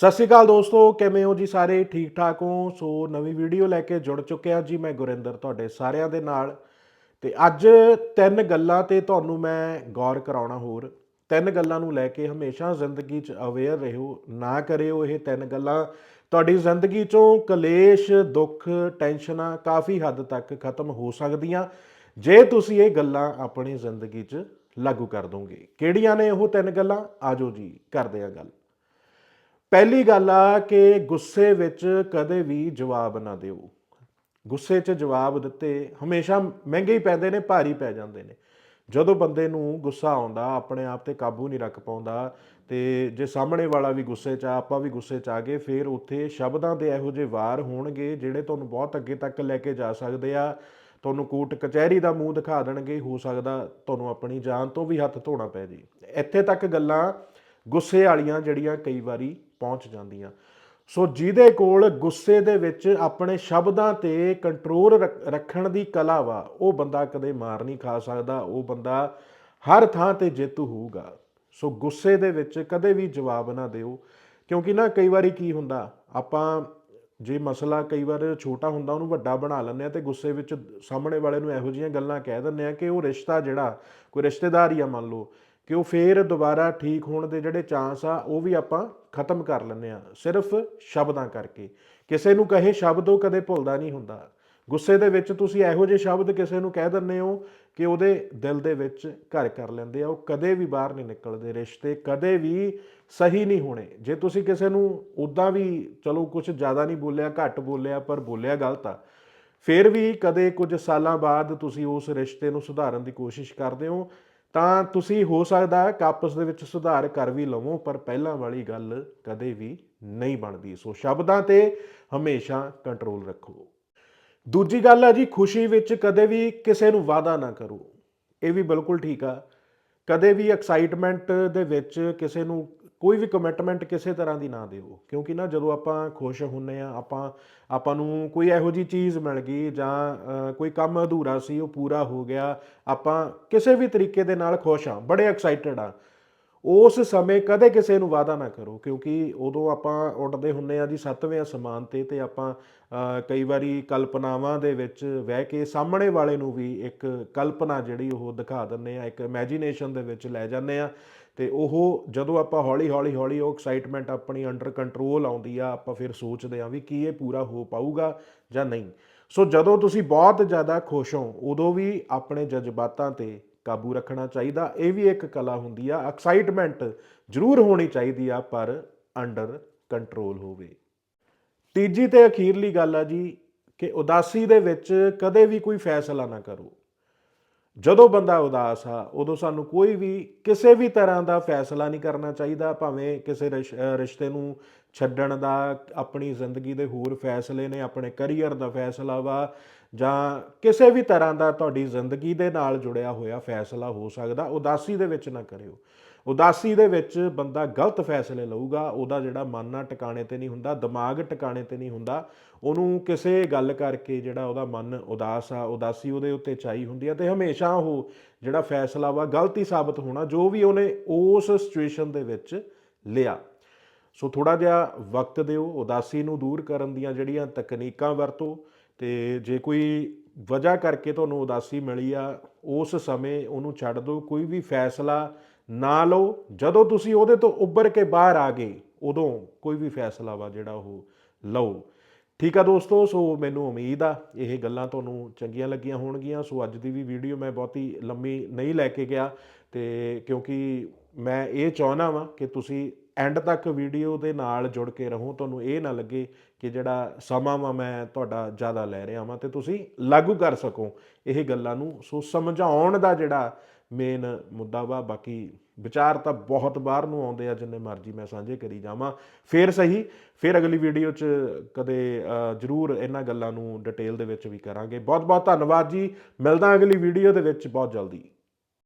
ਸਤਿ ਸ਼੍ਰੀ ਅਕਾਲ ਦੋਸਤੋ, ਕਿਵੇਂ ਹੋ ਜੀ ਸਾਰੇ? ਠੀਕ ਠਾਕ ਹੋ? ਸੋ ਨਵੀਂ ਵੀਡੀਓ ਲੈ ਕੇ ਜੁੜ ਚੁੱਕਿਆ ਜੀ ਮੈਂ ਗੁਰਿੰਦਰ ਤੁਹਾਡੇ ਸਾਰਿਆਂ ਦੇ ਨਾਲ। ਤੇ ਅੱਜ ਤਿੰਨ ਗੱਲਾਂ ਤੇ ਤੁਹਾਨੂੰ ਮੈਂ ਗੌਰ ਕਰਾਉਣਾ ਹੋਰ। ਤਿੰਨ ਗੱਲਾਂ ਨੂੰ ਲੈ ਕੇ ਹਮੇਸ਼ਾ ਜ਼ਿੰਦਗੀ 'ਚ ਅਵੇਅਰ ਰਹੋ, ਨਾ ਕਰਿਓ ਇਹ ਤਿੰਨ ਗੱਲਾਂ। ਤੁਹਾਡੀ ਜ਼ਿੰਦਗੀ 'ਚੋਂ ਕਲੇਸ਼, ਦੁੱਖ, ਟੈਨਸ਼ਨਾਂ ਕਾਫੀ ਹੱਦ ਤੱਕ ਖਤਮ ਹੋ ਸਕਦੀਆਂ। ਜੇ ਤੁਸੀਂ ਇਹ ਗੱਲਾਂ ਆਪਣੀ ਜ਼ਿੰਦਗੀ 'ਚ ਲਾਗੂ ਕਰ ਦੋਗੇ, ਕਿਹੜੀਆਂ ਨੇ ਉਹ ਤਿੰਨ ਗੱਲਾਂ? ਆਜੋ ਜੀ, ਕਰਦੇ ਆ ਗੱਲ। ਪਹਿਲੀ ਗੱਲ ਆ ਕਿ ਗੁੱਸੇ ਵਿੱਚ ਕਦੇ ਵੀ ਜਵਾਬ ਨਾ ਦਿਓ। ਗੁੱਸੇ 'ਚ ਜਵਾਬ ਦਿੱਤੇ ਹਮੇਸ਼ਾ ਮਹਿੰਗੇ ਹੀ ਪੈਂਦੇ ਨੇ, ਭਾਰੀ ਪੈ ਜਾਂਦੇ ਨੇ। ਜਦੋਂ ਬੰਦੇ ਨੂੰ ਗੁੱਸਾ ਆਉਂਦਾ, ਆਪਣੇ ਆਪ ਤੇ ਕਾਬੂ ਨਹੀਂ ਰੱਖ ਪਾਉਂਦਾ ਤੇ ਜੇ ਸਾਹਮਣੇ ਵਾਲਾ ਵੀ ਗੁੱਸੇ 'ਚ ਆ, ਆਪਾਂ ਵੀ ਗੁੱਸੇ 'ਚ ਆ ਗਏ, ਫਿਰ ਉੱਥੇ ਸ਼ਬਦਾਂ ਦੇ ਇਹੋ ਜਿਹੇ ਵਾਰ ਹੋਣਗੇ ਜਿਹੜੇ ਤੁਹਾਨੂੰ ਬਹੁਤ ਅੱਗੇ ਤੱਕ ਲੈ ਕੇ ਜਾ ਸਕਦੇ ਆ। ਤੁਹਾਨੂੰ ਕੋਰਟ ਕਚਹਿਰੀ ਦਾ ਮੂੰਹ ਦਿਖਾ ਦੇਣਗੇ, ਹੋ ਸਕਦਾ ਤੁਹਾਨੂੰ ਆਪਣੀ ਜਾਨ ਤੋਂ ਵੀ ਹੱਥ ਧੋਣਾ ਪੈ ਜੇ। ਇੱਥੇ ਤੱਕ ਗੱਲਾਂ ਗੁੱਸੇ ਵਾਲੀਆਂ ਜਿਹੜੀਆਂ ਕਈ ਵਾਰੀ ਪਹੁੰਚ ਜਾਂਦੀਆਂ। ਸੋ ਜਿਹਦੇ ਕੋਲ ਗੁੱਸੇ ਦੇ ਵਿੱਚ ਆਪਣੇ ਸ਼ਬਦਾਂ ਤੇ ਕੰਟਰੋਲ ਰੱਖ- ਰੱਖਣ ਦੀ ਕਲਾ ਵਾ, ਉਹ ਬੰਦਾ ਕਦੇ ਮਾਰ ਨਹੀਂ ਖਾ ਸਕਦਾ, ਉਹ ਬੰਦਾ ਹਰ ਥਾਂ ਤੇ ਜੇਤੂ ਹੋਊਗਾ। ਸੋ ਗੁੱਸੇ ਦੇ ਵਿੱਚ ਕਦੇ ਵੀ ਜਵਾਬ ਨਾ ਦਿਓ। ਕਿਉਂਕਿ ਨਾ ਕਈ ਵਾਰੀ ਕੀ ਹੁੰਦਾ, ਆਪਾਂ ਜੇ ਮਸਲਾ ਕਈ ਵਾਰ ਛੋਟਾ ਹੁੰਦਾ, ਉਹਨੂੰ ਵੱਡਾ ਬਣਾ ਲੈਂਦੇ ਆ ਤੇ ਗੁੱਸੇ ਵਿੱਚ ਸਾਹਮਣੇ ਵਾਲੇ ਨੂੰ ਇਹੋ ਜਿਹੀਆਂ ਗੱਲਾਂ ਕਹਿ ਦਿੰਦੇ ਆ ਕਿ ਉਹ ਰਿਸ਼ਤਾ ਜਿਹੜਾ, ਕੋਈ ਰਿਸ਼ਤੇਦਾਰ ਹੀ ਆ ਮੰਨ ਲਓ, ਕਿ ਉਹ ਫੇਰ ਦੁਬਾਰਾ ਠੀਕ ਹੋਣ ਦੇ ਜਿਹੜੇ ਚਾਂਸ ਆ, ਉਹ ਵੀ ਆਪਾਂ ਖਤਮ ਕਰ ਲੈਂਦੇ ਆ ਸਿਰਫ ਸ਼ਬਦਾਂ ਕਰਕੇ। ਕਿਸੇ ਨੂੰ ਕਹੇ ਸ਼ਬਦ ਉਹ ਕਦੇ ਭੁੱਲਦਾ ਨਹੀਂ ਹੁੰਦਾ। ਗੁੱਸੇ ਦੇ ਵਿੱਚ ਤੁਸੀਂ ਇਹੋ ਜਿਹੇ ਸ਼ਬਦ ਕਿਸੇ ਨੂੰ ਕਹਿ ਦਿੰਦੇ ਹੋ ਕਿ ਉਹਦੇ ਦਿਲ ਦੇ ਵਿੱਚ ਘਰ ਕਰ ਲੈਂਦੇ ਆ, ਉਹ ਕਦੇ ਵੀ ਬਾਹਰ ਨਹੀਂ ਨਿਕਲਦੇ ਰਿਸ਼ਤੇ, ਕਦੇ ਵੀ ਸਹੀ ਨਹੀਂ ਹੋਣੇ। ਜੇ ਤੁਸੀਂ ਕਿਸੇ ਨੂੰ ਉਦਾਂ ਵੀ ਚਲੋ ਕੁਝ ਜ਼ਿਆਦਾ ਨਹੀਂ ਬੋਲਿਆ, ਘੱਟ ਬੋਲਿਆ, ਪਰ ਬੋਲਿਆ ਗਲਤ ਆ, ਫਿਰ ਵੀ ਕਦੇ ਕੁਝ ਸਾਲਾਂ ਬਾਅਦ ਤੁਸੀਂ ਉਸ ਰਿਸ਼ਤੇ ਨੂੰ ਸੁਧਾਰਨ ਦੀ ਕੋਸ਼ਿਸ਼ ਕਰਦੇ ਹੋ ਤਾਂ ਤੁਸੀਂ ਹੋ ਸਕਦਾ ਹੈ ਕਿ ਆਪਸ ਦੇ ਵਿੱਚ ਸੁਧਾਰ ਕਰ ਵੀ ਲਵੋ, ਪਰ ਪਹਿਲਾਂ ਵਾਲੀ ਗੱਲ ਕਦੇ ਵੀ ਨਹੀਂ ਬਣਦੀ। ਸੋ ਸ਼ਬਦਾਂ ਤੇ ਹਮੇਸ਼ਾ ਕੰਟਰੋਲ ਰੱਖੋ। ਦੂਜੀ ਗੱਲ ਹੈ ਜੀ, ਖੁਸ਼ੀ ਵਿੱਚ ਕਦੇ ਵੀ ਕਿਸੇ ਨੂੰ ਵਾਅਦਾ ਨਾ ਕਰੋ। ਇਹ ਵੀ ਬਿਲਕੁਲ ਠੀਕ ਆ। ਕਦੇ ਵੀ ਐਕਸਾਈਟਮੈਂਟ ਦੇ ਵਿੱਚ ਕਿਸੇ ਨੂੰ ਕੋਈ ਵੀ ਕਮਿਟਮੈਂਟ ਕਿਸੇ ਤਰ੍ਹਾਂ ਦੀ ਨਾ ਦਿਓ। ਕਿਉਂਕਿ ਨਾ ਜਦੋਂ ਆਪਾਂ ਖੁਸ਼ ਹੁੰਨੇ ਆ, ਆਪਾਂ ਆਪਾਂ ਨੂੰ ਕੋਈ ਇਹੋ ਜੀ ਚੀਜ਼ ਮਿਲ ਗਈ ਜਾਂ ਕੋਈ ਕੰਮ ਅਧੂਰਾ ਸੀ, ਉਹ ਪੂਰਾ ਹੋ ਗਿਆ, ਆਪਾਂ ਕਿਸੇ ਵੀ ਤਰੀਕੇ ਦੇ ਨਾਲ ਖੁਸ਼ ਆ ਬੜੇ ਐਕਸਾਈਟਿਡ ਆ ਉਸ ਸਮੇਂ ਕਦੇ ਕਿਸੇ ਨੂੰ ਵਾਅਦਾ ਨਾ ਕਰੋ, ਕਿਉਂਕਿ ਉਦੋਂ ਆਪਾਂ ਉੱਡਦੇ ਹੁੰਨੇ ਆ ਜੀ ਸੱਤਵੇਂ ਅਸਮਾਨ ਤੇ ਤੇ ਆਪਾਂ ਕਈ ਵਾਰੀ ਕਲਪਨਾਵਾਂ ਦੇ ਵਿੱਚ ਵਹਿ ਕੇ ਸਾਹਮਣੇ ਵਾਲੇ ਨੂੰ ਵੀ ਇੱਕ ਕਲਪਨਾ ਜਿਹੜੀ ਉਹ ਦਿਖਾ ਦਿੰਨੇ ਆ ਇੱਕ ਇਮੇਜਿਨੇਸ਼ਨ ਦੇ ਵਿੱਚ ਲੈ ਜਾਂਦੇ ਆ ਤੇ ਉਹ ਜਦੋਂ ਆਪਾਂ ਹੌਲੀ ਹੌਲੀ ਹੌਲੀ ਉਹ ਐਕਸਾਈਟਮੈਂਟ ਆਪਣੀ ਅੰਡਰ ਕੰਟਰੋਲ ਆਉਂਦੀ ਆ, ਆਪਾਂ ਫਿਰ ਸੋਚਦੇ ਆ ਵੀ ਕੀ ਇਹ ਪੂਰਾ ਹੋ ਪਾਊਗਾ ਜਾਂ ਨਹੀਂ। ਸੋ ਜਦੋਂ ਤੁਸੀਂ ਬਹੁਤ ਜ਼ਿਆਦਾ ਖੁਸ਼ ਹੋ, ਉਦੋਂ ਵੀ ਆਪਣੇ ਜਜ਼ਬਾਤਾਂ ਤੇ ਕਾਬੂ ਰੱਖਣਾ ਚਾਹੀਦਾ, ਇਹ ਵੀ ਇੱਕ ਕਲਾ ਹੁੰਦੀ ਆ ਐਕਸਾਈਟਮੈਂਟ ਜ਼ਰੂਰ ਹੋਣੀ ਚਾਹੀਦੀ ਆ, ਪਰ ਅੰਡਰ ਕੰਟਰੋਲ ਹੋਵੇ। ਤੀਜੀ ਤੇ ਅਖੀਰਲੀ ਗੱਲ ਆ ਜੀ, ਕਿ ਉਦਾਸੀ ਦੇ ਵਿੱਚ ਕਦੇ ਵੀ ਕੋਈ ਫੈਸਲਾ ਨਾ ਕਰੋ। ਜਦੋਂ ਬੰਦਾ ਉਦਾਸ ਆ, ਉਦੋਂ ਸਾਨੂੰ ਕੋਈ ਵੀ, ਕਿਸੇ ਵੀ ਤਰ੍ਹਾਂ ਦਾ ਫੈਸਲਾ ਨਹੀਂ ਕਰਨਾ ਚਾਹੀਦਾ, ਭਾਵੇਂ ਕਿਸੇ ਰਿਸ਼- ਰਿਸ਼ਤੇ ਨੂੰ ਛੱਡਣ ਦਾ, ਆਪਣੀ ਜ਼ਿੰਦਗੀ ਦੇ ਹੋਰ ਫੈਸਲੇ ਨੇ, ਆਪਣੇ ਕੈਰੀਅਰ ਦਾ ਫੈਸਲਾ ਵਾ, ਜਾਂ ਕਿਸੇ ਵੀ ਤਰ੍ਹਾਂ ਦਾ ਤੁਹਾਡੀ ਜ਼ਿੰਦਗੀ ਦੇ ਨਾਲ ਜੁੜਿਆ ਹੋਇਆ ਫੈਸਲਾ ਹੋ ਸਕਦਾ, ਉਦਾਸੀ ਦੇ ਵਿੱਚ ਨਾ ਕਰਿਓ। ਉਦਾਸੀ ਦੇ ਵਿੱਚ ਬੰਦਾ ਗਲਤ ਫੈਸਲੇ ਲਊਗਾ, ਉਹਦਾ ਜਿਹੜਾ ਮਨ ਨਾ ਟਿਕਾਣੇ ਤੇ ਨਹੀਂ ਹੁੰਦਾ, ਦਿਮਾਗ ਟਿਕਾਣੇ ਤੇ ਨਹੀਂ ਹੁੰਦਾ, ਉਹਨੂੰ ਕਿਸੇ ਗੱਲ ਕਰਕੇ ਜਿਹੜਾ ਉਹਦਾ ਮਨ ਉਦਾਸ ਆ, ਉਦਾਸੀ ਉਹਦੇ ਉੱਤੇ ਚਾਈ ਹੁੰਦੀ ਆ ਤੇ ਹਮੇਸ਼ਾ ਉਹ ਜਿਹੜਾ ਫੈਸਲਾ ਵਾ ਗਲਤੀ ਸਾਬਤ ਹੋਣਾ, ਜੋ ਵੀ ਉਹਨੇ ਉਸ ਸਿਚੁਏਸ਼ਨ ਦੇ ਵਿੱਚ ਲਿਆ। ਸੋ ਥੋੜਾ ਜਿਹਾ ਵਕਤ ਦਿਓ, ਉਦਾਸੀ ਨੂੰ ਦੂਰ ਕਰਨ ਦੀਆਂ ਜਿਹੜੀਆਂ ਤਕਨੀਕਾਂ ਵਰਤੋ ਤੇ ਜੇ ਕੋਈ ਵਜ੍ਹਾ ਕਰਕੇ ਤੁਹਾਨੂੰ ਉਦਾਸੀ ਮਿਲੀ ਆ, ਉਸ ਸਮੇਂ ਉਹਨੂੰ ਛੱਡ ਦਿਓ, ਕੋਈ ਵੀ ਫੈਸਲਾ ਨਾ ਲਓ। ਜਦੋਂ ਤੁਸੀਂ ਉਹਦੇ ਤੋਂ ਉੱਭਰ ਕੇ ਬਾਹਰ ਆ ਗਏ, ਉਦੋਂ ਕੋਈ ਵੀ ਫੈਸਲਾ ਵਾ ਜਿਹੜਾ ਉਹ ਲਓ। ਠੀਕ ਆ ਦੋਸਤੋ, ਸੋ ਮੈਨੂੰ ਉਮੀਦ ਆ, ਇਹ ਗੱਲਾਂ ਤੁਹਾਨੂੰ ਚੰਗੀਆਂ ਲੱਗੀਆਂ ਹੋਣਗੀਆਂ। ਸੋ ਅੱਜ ਦੀ ਵੀ ਵੀਡੀਓ ਮੈਂ ਬਹੁਤੀ ਲੰਮੀ ਨਹੀਂ ਲੈ ਕੇ ਗਿਆ, ਤੇ ਕਿਉਂਕਿ ਮੈਂ ਇਹ ਚਾਹਨਾ ਵਾਂ ਕਿ ਤੁਸੀਂ ਐਂਡ ਤੱਕ ਵੀਡੀਓ ਦੇ ਨਾਲ ਜੁੜ ਕੇ ਰਹੋ, ਤੁਹਾਨੂੰ ਇਹ ਨਾ ਲੱਗੇ ਕਿ ਜਿਹੜਾ ਸਮਾਂ ਵਾ ਮੈਂ ਤੁਹਾਡਾ ਜ਼ਿਆਦਾ ਲੈ ਰਿਹਾ ਵਾਂ ਤੇ ਤੁਸੀਂ ਲਾਗੂ ਕਰ ਸਕੋ ਇਹ ਗੱਲਾਂ ਨੂੰ। ਸੋ ਸਮਝਾਉਣ ਦਾ ਜਿਹੜਾ ਮੇਨ ਮੁੱਦਾ ਵਾ, ਬਾਕੀ ਵਿਚਾਰ ਤਾਂ ਬਹੁਤ ਬਾਹਰ ਨੂੰ ਆਉਂਦੇ ਆ, ਜਿੰਨੇ ਮਰਜ਼ੀ ਮੈਂ ਸਾਂਝੇ ਕਰੀ ਜਾਵਾਂ। ਫੇਰ ਸਹੀ, ਫਿਰ ਅਗਲੀ ਵੀਡੀਓ 'ਚ ਕਦੇ ਜ਼ਰੂਰ ਇਹਨਾਂ ਗੱਲਾਂ ਨੂੰ ਡਿਟੇਲ ਦੇ ਵਿੱਚ ਵੀ ਕਰਾਂਗੇ। ਬਹੁਤ ਬਹੁਤ ਧੰਨਵਾਦ ਜੀ। ਮਿਲਦਾ ਅਗਲੀ ਵੀਡੀਓ ਦੇ ਵਿੱਚ ਬਹੁਤ ਜਲਦੀ।